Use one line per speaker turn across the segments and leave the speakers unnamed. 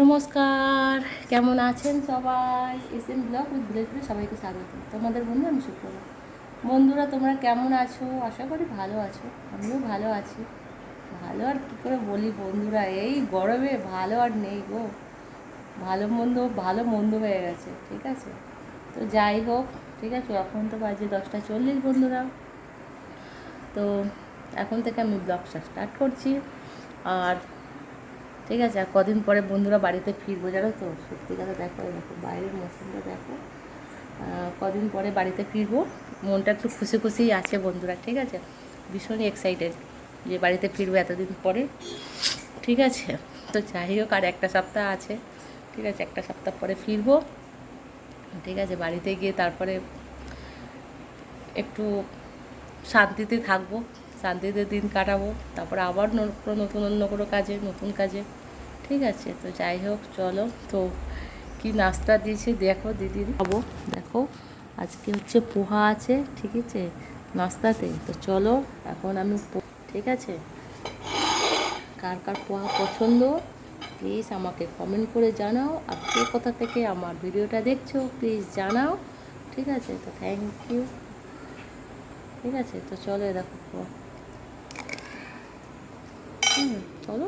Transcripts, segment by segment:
নমস্কার, কেমন আছেন সবাই? এস এম ব্লগ উইথ ভিলেজপুরে সবাইকে স্বাগত। তোমাদের বন্ধু আমি শুক্রবার বন্ধুরা, তোমরা কেমন আছো? আশা করি ভালো আছো। আমিও ভালো আছি। ভালো আর কী করে বলি বন্ধুরা, এই গরমে ভালো আর নেই গো। ভালো মন্দ ভালো মন্দ হয়ে গেছে, ঠিক আছে? তো যাই হোক, ঠিক আছে, এখন তো বাজে দশটা চল্লিশ বন্ধুরা। তো এখন থেকে আমি ব্লগটা স্টার্ট করছি। আর ঠিক আছে, আর কদিন পরে বন্ধুরা বাড়িতে ফিরবো, জানো তো? সত্যি কথা দেখো দেখো, বাইরের মৌসুমটা দেখো। কদিন পরে বাড়িতে ফিরবো, মনটা একটু খুশি খুশিই আছে বন্ধুরা, ঠিক আছে? ভীষণই এক্সাইটেড যে বাড়িতে ফিরবো এতদিন পরে, ঠিক আছে? তো যাই হোক, আর একটা সপ্তাহ আছে, ঠিক আছে? একটা সপ্তাহ পরে ফিরবো, ঠিক আছে? বাড়িতে গিয়ে তারপরে একটু শান্তিতে থাকব। শান্তিতে দিন কাটাবো, তারপরে আবার নতুন অন্য কোনো কাজে, নতুন কাজে। ঠিক আছে, তো যাই হোক, চলো। তো কি নাস্তা দিয়েছে দেখো দিদি। খাব, দেখো। আজকে হচ্ছে পোহা আছে, ঠিক আছে, নাস্তাতে। তো চলো, এখন আমি ঠিক আছে। কার কার পোহা পছন্দ প্লিজ আমাকে কমেন্ট করে জানাও। আর কে কোথা থেকে আমার ভিডিওটা দেখছ প্লিজ জানাও। ঠিক আছে, তো থ্যাংক ইউ ঠিক আছে, তো চলো দেখো। হুম, চলো।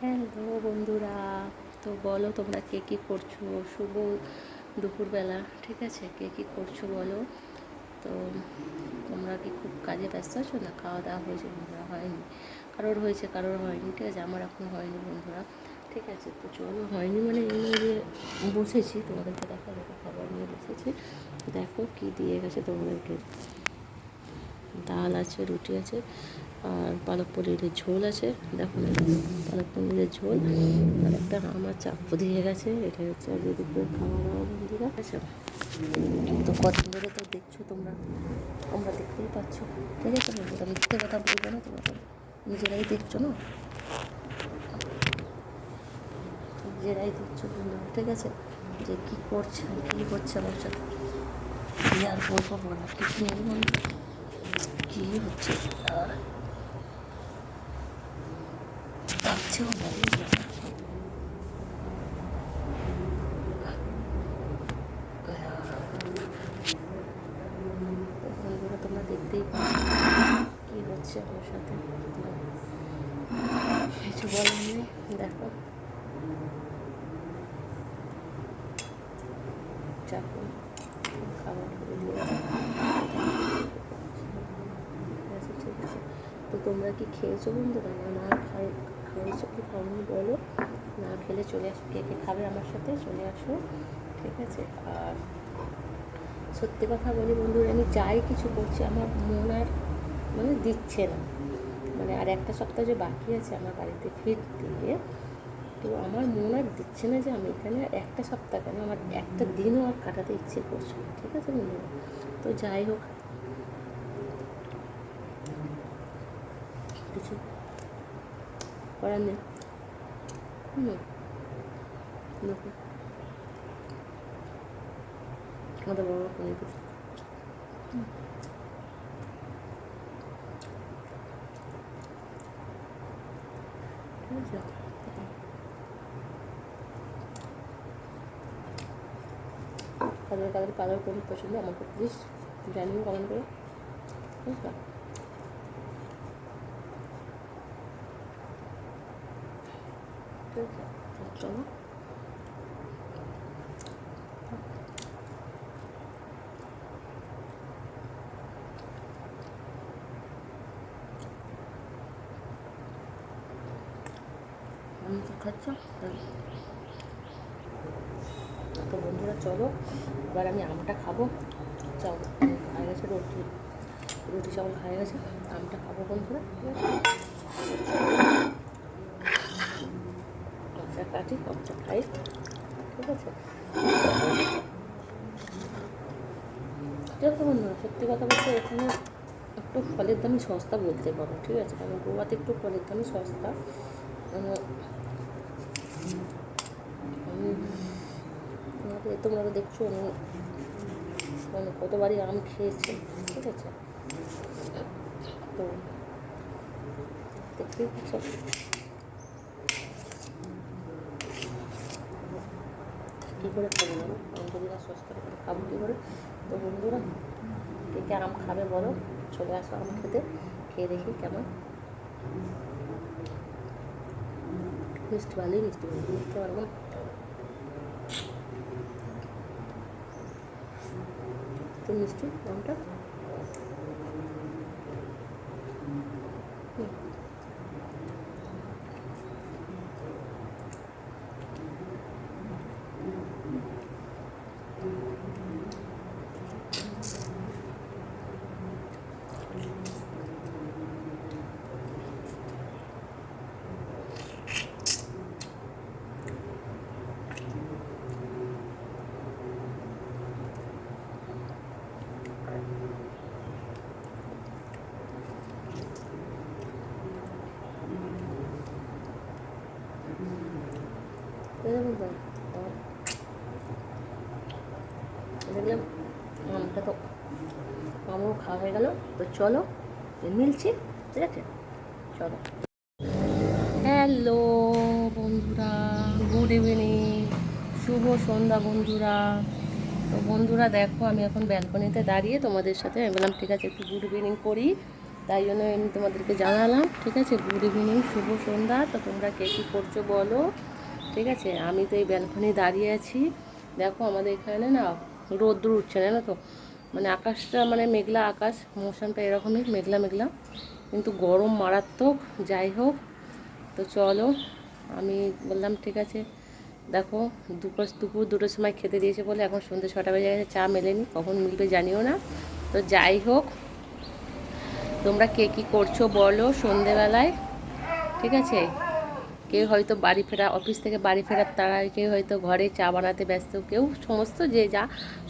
হ্যালো বন্ধুরা, তো বলো তোমরা কে কী করছ? শুভ দুপুরবেলা, ঠিক আছে? কে কী করছ বলো? তো তোমরা কি খুব কাজে ব্যস্ত আছো? না, খাওয়া দাওয়া হয়েছে বন্ধুরা, হয়নি। কারোর হয়েছে, কারোর হয়নি, ঠিক আছে? আমার এখনও হয়নি বন্ধুরা, ঠিক আছে? তো চলো, হয়নি মানে এমনি যে বসেছি, তোমাদেরকে দেখা দেখো খাবার নিয়ে বসেছি। দেখো কী দিয়ে গেছে তোমাদেরকে। ডাল আছে, রুটি আছে আর পালক পনিরের ঝোল আছে। দেখো না পালক পনিরের ঝোল আর একটা আমার চাপ্পু দিয়ে গেছে। এটা হচ্ছে আজকে দুপুরে খাওয়া দাওয়া বন্ধুরা। আছে তো কদিন ধরে তো দেখছ তোমরা? তোমরা দেখতেই পাচ্ছ। ঠিক আছে বন্ধুরা মিথ্যে কথা বলব না, তোমরা নিজেরাই দেখছ না? নিজেরাই দেখছ বন্ধুরা, ঠিক আছে? যে কী করছে, কী হচ্ছে আমার সাথে? কী আর বলব বলার কিছু নেই বন্ধু কী হচ্ছে আর ভাবছেও না বুঝলে? তো বন্ধুরা তোমরা দেখতেই পাচ্ছ কী হচ্ছে আমার সাথে। কিছু বলার নেই, দেখো। খাবার করে ঠিক আছে। তো তোমরা কি খেয়েছো বন্ধুরা না না খেয়েছো কি খাওনি বলো। না খেলে চলে আসো। কে কে খাবে আমার সাথে চলে আসো, ঠিক আছে? আর সত্যি কথা বলি বন্ধুরা, আমি যাই কিছু করছি। আমার মন আর মানে দিচ্ছে না। মানে আর একটা সপ্তাহ যে বাকি আছে আমার বাড়িতে ফিরতে, তো আমার মন আর দিচ্ছে না যে আমি এখানে আর একটা সপ্তাহ কেন? আমার একটা দিনও আর কাটাতে ইচ্ছে করছে না, ঠিক আছে বন্ধুরা? তো যাই হোক। কিছু করার নেই। হুম। আমাদের বাবা করে দিচ্ছে ঠিক আছে তাদের কাদের কালার কোন পছন্দ আমাকে প্লিজ জানিও কমেন্ট করে বুঝলা ঠিক আছে চলো আমি তো বন্ধুরা, চলো, এবার আমি আমটা খাব। চাও খাই গেছে, রুটি। রুটি, চাউল খাই গেছে, আমটা খাব বন্ধুরা আমটা কাটি আমটা খাই ঠিক আছে? ঠিক আছে বন্ধুরা, সত্যি কথা বলতে এখানে একটু ফলের দামই সস্তা বলতে পারো, ঠিক আছে? কারণ গোয়াতে একটু ফলের দামই সস্তা। তোমরা তো দেখছ মানে কতবারই আম খেয়েছে, ঠিক আছে? তো কি কী করে খাব না সস্তা করে খাব কী করে? তো বন্ধুরা, কে কে আম খাবে বলো? চলে আসো আম খেতে, খেয়ে দেখি কেমন। মিষ্টি ভালোই মিষ্টি মিষ্টি পারব একটু মিষ্টি আমটা দেখলাম আমটা তো আমও খাওয়া হয়ে গেল তো চলো মিলছি ঠিক আছে চলো হ্যালো বন্ধুরা. গুড ইভিনিং শুভ সন্ধ্যা, বন্ধুরা। তো, বন্ধুরা, দেখো, আমি এখন ব্যালকনিতে দাঁড়িয়ে তোমাদের সাথে আমি বললাম, ঠিক আছে, একটু গুড ইভিনিং করি। তাই জন্য আমি তোমাদেরকে জানালাম, ঠিক আছে গুড ইভিনিং শুভ সন্ধ্যা। তো, তোমরা কে কী করছ বলো? ঠিক আছে? আমি তো এই ব্যালকনি দাঁড়িয়ে আছি। দেখো আমাদের এখানে না রোদ্র উঠছে, জানো তো? মানে আকাশটা মানে মেঘলা আকাশ, মৌসুমটা এরকমই, মেঘলা মেঘলা। কিন্তু গরম মারাত্মক, যাই হোক। তো চলো, আমি বললাম, ঠিক আছে। দেখো, দুপুর দুপুর দুটোর সময় খেতে দিয়েছে বলে এখন সন্ধ্যে ছটা বেজে গেছে, চা মেলেনি, কখন মিলবে জানিও না। তো যাই হোক, তোমরা কে কী করছ বলো সন্ধেবেলায়, ঠিক আছে? কেউ হয়তো বাড়ি ফেরা অফিস থেকে বাড়ি ফেরার তারা কেউ হয়তো ঘরে চা বানাতে ব্যস্ত, কেউ সমস্ত যে যা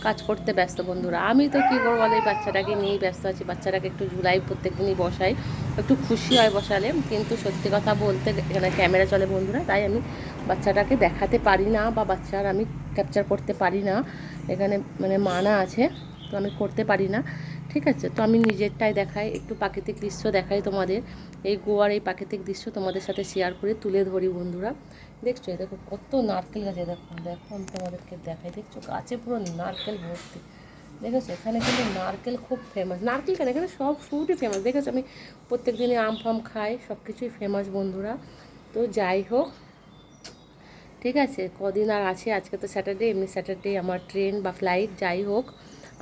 কাজ করতে ব্যস্ত বন্ধুরা। আমি তো কী করব বলো, এই বাচ্চাটাকে নিয়েই ব্যস্ত আছি, বাচ্চাটাকে একটু ঝুলাই প্রত্যেক দিনই বসাই, একটু খুশি হয় বসালে। কিন্তু সত্যি কথা বলতে এখানে ক্যামেরা চলে বন্ধুরা, তাই আমি বাচ্চাটাকে দেখাতে পারি না বা বাচ্চার আমি ক্যাপচার করতে পারি না। এখানে মানে মানা আছে, তো আমি করতে পারি না। ঠিক আছে? তো আমি নিজেরটাই দেখাই, একটু প্রাকৃতিক দৃশ্য দেখাই তোমাদের। এই গোয়ার এই প্রাকৃতিক দৃশ্য তোমাদের সাথে শেয়ার করে তুলে ধরি বন্ধুরা। দেখছ? দেখো কত নারকেল গাছে দেখো দেখো, আমি তোমাদেরকে দেখাই। দেখছ? গাছে পুরো নারকেল ভর্তি। দেখেছ? এখানে কিন্তু নারকেল খুব ফেমাস নারকেল কেন? এখানে সব ফ্রুটই ফেমাস দেখেছ? আমি প্রত্যেক দিনই আম ফাম খাই সব কিছুই ফেমাস বন্ধুরা। তো যাই হোক, ঠিক আছে? কদিন আর আছে? আজকে তো স্যাটারডে এমনি স্যাটারডে আমার ট্রেন বা ফ্লাইট যাই হোক,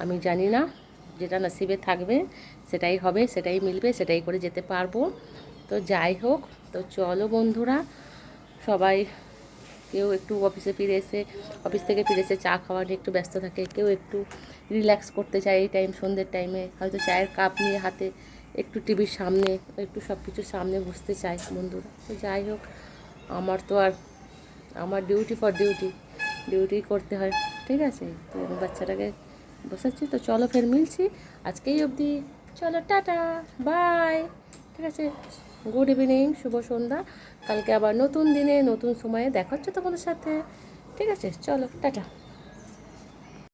আমি জানি না। যেটা নসিবে থাকবে, সেটাই হবে, সেটাই মিলবে, সেটাই করে যেতে পারব। তো যাই হোক, তো চলো বন্ধুরা, সবাই কেউ একটু অফিসে ফিরে এসে, অফিস থেকে ফিরে এসে চা খাওয়া নিয়ে একটু ব্যস্ত থাকে, কেউ একটু রিল্যাক্স করতে চায় এই টাইম সন্ধ্যের টাইমে হয়তো চায়ের কাপ নিয়ে হাতে একটু টিভির সামনে, একটু সব কিছুর সামনে বসতে চায় বন্ধুরা। তো যাই হোক, আমার তো আর, আমার ডিউটি ফর ডিউটি ডিউটি করতে হয়, ঠিক আছে? তো বাচ্চাটাকে বসাচ্ছি, তো চলো ফের মিলছি। আজকেই অবধি। চলো, টাটা। বাই। ঠিক আছে। গুড ইভিনিং, শুভ সন্ধ্যা। কালকে আবার নতুন দিনে, নতুন সময়ে দেখা হচ্ছে তোমাদের সাথে। ঠিক আছে, চলো, টাটা।